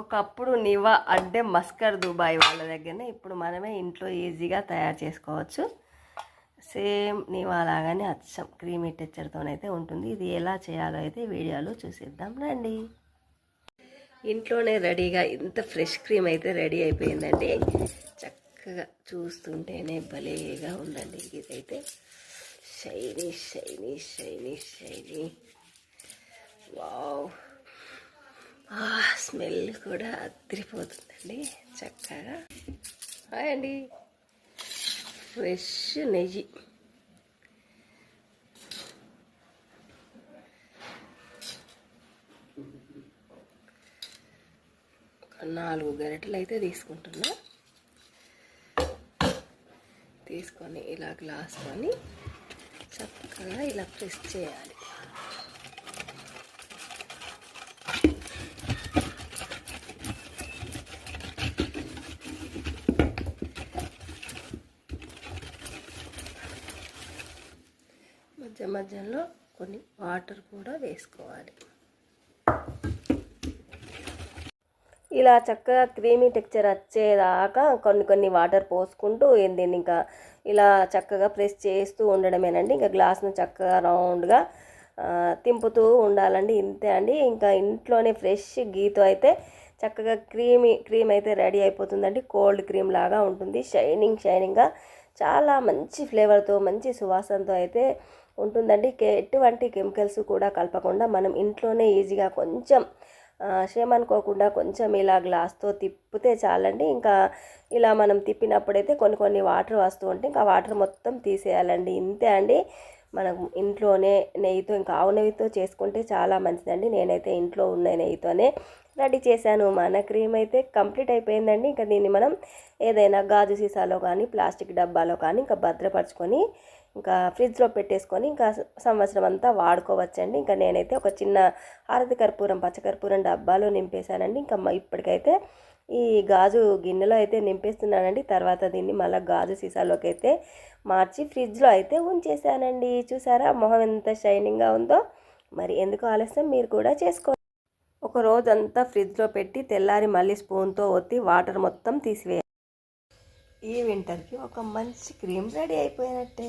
ఒకప్పుడు నివా అంటే మస్కర్ దుబాయ్ వాళ్ళ దగ్గరనే. ఇప్పుడు మనమే ఇంట్లో ఈజీగా తయారు చేసుకోవచ్చు. సేమ్ నివా లాగానే అచ్చం క్రీమీ టెక్చర్తోనైతే ఉంటుంది. ఇది ఎలా చేయాలో అయితే వీడియోలో చూసిద్దాం. రండి. ఇంట్లోనే రెడీగా ఇంత ఫ్రెష్ క్రీమ్ అయితే రెడీ అయిపోయిందండి. చక్కగా చూస్తుంటేనే భలేగా ఉందండి ఇదైతే. Shiny shiny shiny shiny wow ఆ స్మెల్ కూడా అదిరిపోతుందండి. చక్కగా. హాయ్ అండి. ఫ్రెష్ నెయ్యి. ఒక నాలుగు గరిటెలు అయితే తీసుకుంటున్నా. తీసుకొని ఇలా గ్లాస్కొని చక్కగా ఇలా ప్రెస్ చేయాలి. మధ్య మధ్యలో కొన్ని వాటర్ కూడా వేసుకోవాలి. ఇలా చక్కగా క్రీమీ టెక్చర్ వచ్చేదాకా కొన్ని కొన్ని వాటర్ పోసుకుంటూ దీన్ని ఇంకా ఇలా చక్కగా ప్రెస్ చేస్తూ ఉండడమేనండి. ఇంకా గ్లాస్ను చక్కగా రౌండ్గా తింపుతూ ఉండాలండి. ఇంతే అండి. ఇంకా ఇంట్లోనే ఫ్రెష్ గీతో అయితే చక్కగా క్రీమీ క్రీమ్ అయితే రెడీ అయిపోతుందండి. కోల్డ్ క్రీమ్ లాగా ఉంటుంది. షైనింగ్ షైనింగ్గా చాలా మంచి ఫ్లేవర్తో మంచి సువాసనతో అయితే ఉంటుందండి. కే- ఎటువంటి కెమికల్స్ కూడా కలపకుండా మనం ఇంట్లోనే ఈజీగా కొంచెం ఆ, కొంచెం ఇలా గ్లాస్తో తిప్పితే చాలండి. ఇంకా ఇలా మనం తిప్పినప్పుడైతే కొన్ని కొన్ని వాటర్ వస్తూ ఉంటే ఇంకా వాటర్ మొత్తం తీసేయాలండి. ఇంతే అండి. మనం ఇంట్లోనే నెయ్యితో ఇంకా ఆవు నెయ్యితో చేసుకుంటే చాలా మంచిదండి. నేనైతే ఇంట్లో ఉన్న నెయ్యితోనే రెడీ చేశాను. మన క్రీమ్ అయితే కంప్లీట్ అయిపోయిందండి. ఇంకా దీన్ని మనం ఏదైనా గాజు సీసాలో కానీ ప్లాస్టిక్ డబ్బాలో కానీ ఇంకా భద్రపరచుకొని ఇంకా ఫ్రిడ్జ్లో పెట్టేసుకొని ఇంకా సంవత్సరం అంతా వాడుకోవచ్చండి. ఇంకా నేనైతే ఒక చిన్న హారతి కర్పూరం పచ్చకర్పూరం డబ్బాలో నింపేశానండి. ఇంకా ఇప్పటికైతే ఈ గాజు గిన్నెలో అయితే నింపేస్తున్నానండి. తర్వాత దీన్ని మళ్ళీ గాజు సీసాలోకి అయితే మార్చి ఫ్రిడ్జ్లో అయితే ఉంచేసానండి చూసారా మొహం ఎంత షైనింగ్గా ఉందో. మరి ఎందుకు ఆలస్యం? మీరు కూడా చేసుకోండి ఒక రోజంతా ఫ్రిడ్జ్లో పెట్టి తెల్లారి మళ్ళీ స్పూన్తో ఒత్తి వాటర్ మొత్తం తీసివేయాలి ఈ వింటర్కి ఒక మంచి క్రీమ్ రెడీ అయిపోయినట్టే.